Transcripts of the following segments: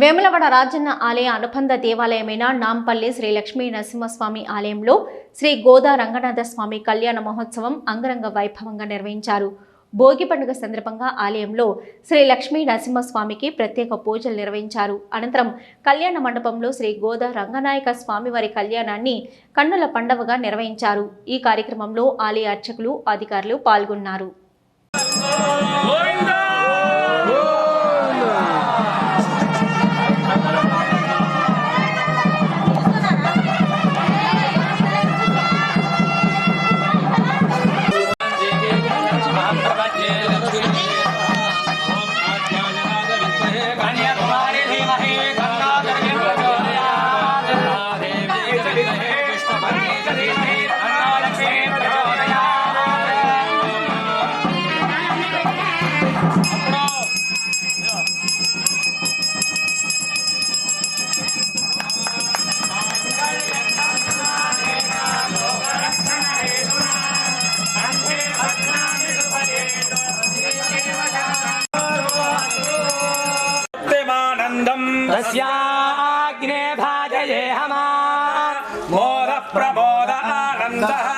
వేములవాడ రాజన్న ఆలయ అనుబంధ దేవాలయమైన నాంపల్లి శ్రీ లక్ష్మీ నరసింహస్వామి ఆలయంలో శ్రీ గోదా రంగనాథ స్వామి కళ్యాణ మహోత్సవం అంగరంగ వైభవంగా నిర్వహించారు. భోగి పండుగ సందర్భంగా ఆలయంలో శ్రీ లక్ష్మీ నరసింహస్వామికి ప్రత్యేక పూజలు నిర్వహించారు. అనంతరం కళ్యాణ మండపంలో శ్రీ గోదా రంగనాయక స్వామివారి కళ్యాణాన్ని కన్నుల పండవగా నిర్వహించారు. ఈ కార్యక్రమంలో ఆలయ అర్చకులు అధికారులు పాల్గొన్నారు. अग्ने भाजयेहमा मोद प्रमोद आनन्दः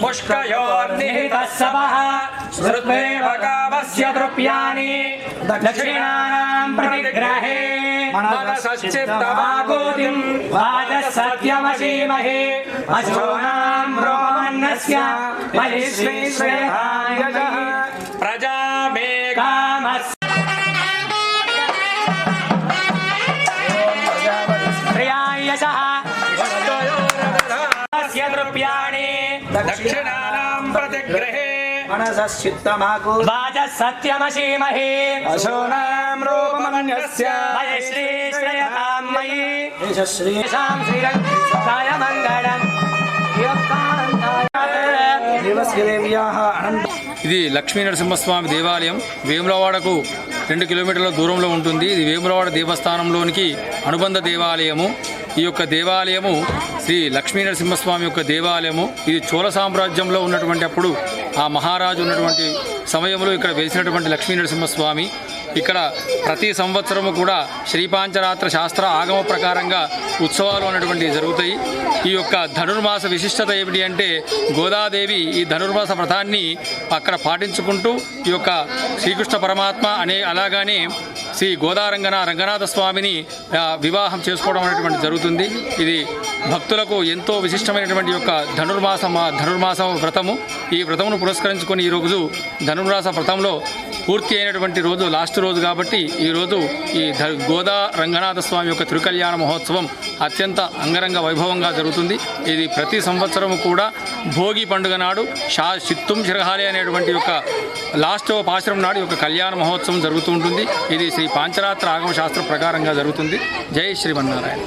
पुष्कयोर्निहितः सवः श्रुत्वेव कामस्य द्रुप्याणि दक्षिणानां प्रतिग्रहे। सत्यमशीमहे अशोणाम् प्रजा ఇది లక్ష్మీ నరసింహస్వామి దేవాలయం. వేములవాడకు రెండు కిలోమీటర్ల దూరంలో ఉంటుంది. ఇది వేములవాడ దేవస్థానంలోనికి అనుబంధ దేవాలయము. ఈ యొక్క దేవాలయము శ్రీ లక్ష్మీ నరసింహస్వామి యొక్క దేవాలయము ఇది చోళ సామ్రాజ్యంలో ఉన్నటువంటి అప్పుడు ఆ మహారాజు ఉన్నటువంటి సమయంలో ఇక్కడ వెలిసినటువంటి లక్ష్మీ నరసింహస్వామి. ఇక్కడ ప్రతి సంవత్సరము కూడా శ్రీపాంచరాత్ర శాస్త్ర ఆగమ ప్రకారంగా ఉత్సవాలు అనేటువంటివి జరుగుతాయి. ఈ యొక్క ధనుర్మాస విశిష్టత ఏమిటి అంటే గోదాదేవి ఈ ధనుర్మాస వ్రతాన్ని అక్కడ పాటించుకుంటూ ఈ యొక్క శ్రీకృష్ణ పరమాత్మ అనే అలాగానే శ్రీ గోదారంగన రంగనాథ స్వామిని వివాహం చేసుకోవడం అనేటువంటి జరుగుతుంది. ఇది భక్తులకు ఎంతో విశిష్టమైనటువంటి యొక్క ధనుర్మాస ధనుర్మాస వ్రతము. ఈ వ్రతమును పురస్కరించుకొని ఈ రోజు ధనుర్మాస వ్రతంలో పూర్తి అయినటువంటి రోజు లాస్ట్ రోజు కాబట్టి ఈ రోజు ఈ గోదా రంగనాథ స్వామి యొక్క తిరుకల్యాణ మహోత్సవం అత్యంత అంగరంగ వైభవంగా జరుగుతుంది. ఇది ప్రతి సంవత్సరము కూడా భోగి పండుగ నాడు షా చిత్తుం చిరహాలి అనేటువంటి యొక్క లాస్ట్ పాశ్రం నాడు ఈ యొక్క కళ్యాణ మహోత్సవం జరుగుతూ ఉంటుంది. ఇది శ్రీ పాంచరాత్ర ఆగమ శాస్త్ర ప్రకారంగా జరుగుతుంది. జై శ్రీమన్నారాయణ.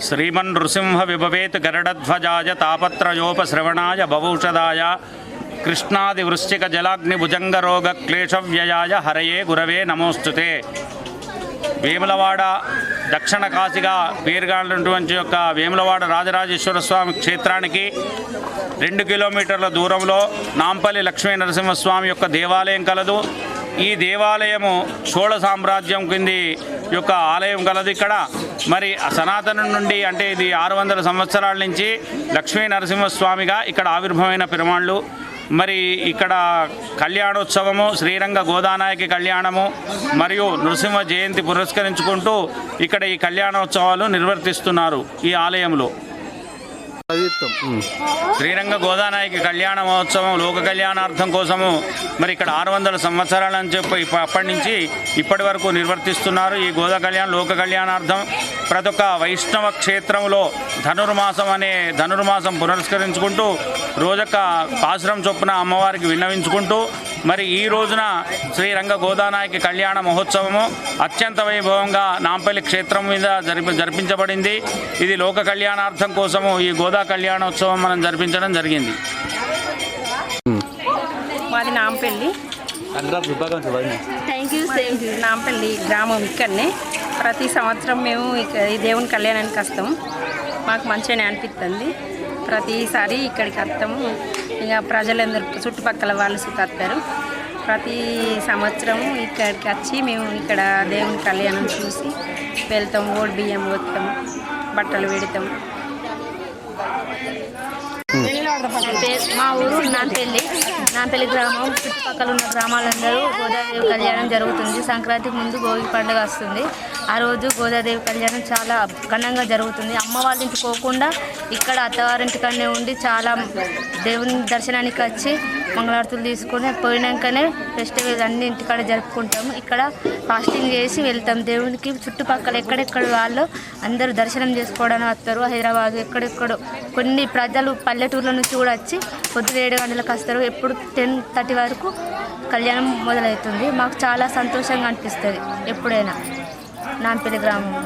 శ్రీమన్ నృసింహ విభవేత్ గరుడధ్వజాయ తాపత్రయోపశ్రవణాయ భవౌషధాయ కృష్ణాది వృశ్చిక జలాగ్ని భుజంగరోగ క్లేశవ్యయాయ హరయే గురవే నమోస్తుతే వేములవాడ దక్షిణ కాశీగా పేరుగానటువంటి యొక్క వేములవాడ రాజరాజేశ్వర స్వామి క్షేత్రానికి రెండు కిలోమీటర్ల దూరంలో నాంపల్లి లక్ష్మీ నరసింహస్వామి యొక్క దేవాలయం కలదు. ఈ దేవాలయము చోళ సామ్రాజ్యం కింది యొక్క ఆలయం కలదు ఇక్కడ. మరి సనాతనం నుండి అంటే ఇది ఆరు వందల సంవత్సరాల నుంచి లక్ష్మీ నరసింహస్వామిగా ఇక్కడ ఆవిర్భవమైన పెరుమాళ్ళు. మరి ఇక్కడ కళ్యాణోత్సవము శ్రీరంగ గోదానాయకి కళ్యాణము మరియు నృసింహ జయంతి పురస్కరించుకుంటూ ఇక్కడ ఈ కళ్యాణోత్సవాలు నిర్వర్తిస్తున్నారు ఈ ఆలయంలో. శ్రీరంగ గోదానాయకి కళ్యాణ మహోత్సవం లోక కళ్యాణార్థం కోసము మరి ఇక్కడ ఆరు వందల సంవత్సరాలని చెప్పి అప్పటి నుంచి ఇప్పటి వరకు నిర్వర్తిస్తున్నారు. ఈ గోదా కళ్యాణం లోక కళ్యాణార్థం ప్రతి ఒక్క వైష్ణవ క్షేత్రంలో ధనుర్మాసం అనే ధనుర్మాసం పునరుస్కరించుకుంటూ రోజొక్క పాసురం చొప్పున అమ్మవారికి విన్నవించుకుంటూ మరి ఈ రోజున శ్రీరంగ గోదానాయకి కళ్యాణ మహోత్సవము అత్యంత వైభవంగా నాంపల్లి క్షేత్రం మీద జరిపి జరిపించబడింది. ఇది లోక కళ్యాణార్థం కోసము ఈ గోదా కళ్యాణోత్సవం మనం జరిపించడం జరిగింది. మాది Nampally. Thank you same Nampally గ్రామం ఇక్కడనే. ప్రతి సంవత్సరం మేము ఈ దేవుని కళ్యాణానికి వస్తాం. మాకు మంచిగానే అనిపిస్తుంది. ప్రతిసారి ఇక్కడికి వస్తాము. ఇక ప్రజలందరూ చుట్టుపక్కల వాళ్ళు సుతారు ప్రతి సంవత్సరం ఇక్కడికి వచ్చి మేము ఇక్కడ దేవుని కళ్యాణం చూసి వెళ్తాం ఓడి బియ్యం వస్తాం బట్టలు పెడతాం మా ఊరు నాంపల్లి నాంపల్లి గ్రామం. చుట్టుపక్కల ఉన్న గ్రామాలందరూ గోదావరి కళ్యాణం జరుగుతుంది. సంక్రాంతికి ముందు భోగి పండుగ వస్తుంది. ఆ రోజు గోదాదేవి కళ్యాణం చాలా ఘనంగా జరుగుతుంది. అమ్మ వాళ్ళ ఇంటికి పోకుండా ఇక్కడ అత్తవారింటికనే ఉండి చాలా దేవుని దర్శనానికి వచ్చి మంగళారతులు తీసుకొని పోయినాకనే ఫెస్టివల్ అన్ని ఇంటికాడ జరుపుకుంటాము. ఇక్కడ ఫాస్టింగ్ చేసి వెళ్తాం. దేవునికి చుట్టుపక్కల ఎక్కడెక్కడ వాళ్ళు అందరూ దర్శనం చేసుకోవడానికి వస్తారు. హైదరాబాద్ ఎక్కడెక్కడో కొన్ని ప్రజలు పల్లెటూర్ల నుంచి కూడా వచ్చి పొద్దున ఏడు గంటలకు వస్తారు. ఎప్పుడు టెన్ థర్టీ వరకు కళ్యాణం మొదలవుతుంది. మాకు చాలా సంతోషంగా అనిపిస్తుంది ఎప్పుడైనా. నాంపల్లి గ్రామంలో